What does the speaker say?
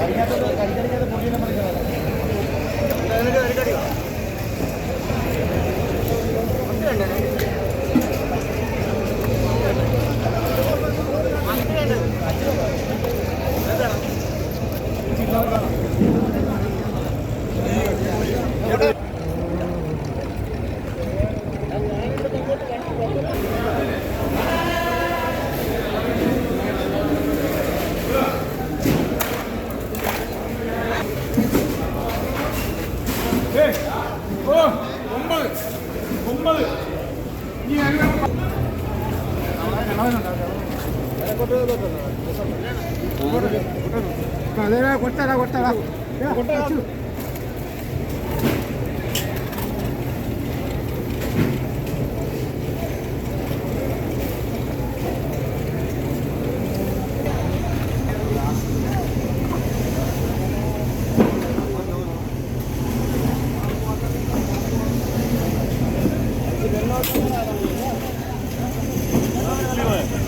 കഴിക്കാത്തത് കഴിക്കാതെ പൊടിയെല്ലാം പറിക്കാതെ ഒമ്പത് ഒമ്പത് ഇനി ಕೊಟ್ಟಲ್ಲ ಕೊಟ್ಟಲ್ಲ ಕೊಟ್ಟಲ್ಲ ಕೊಟ್ಟಲ್ಲ Thank you.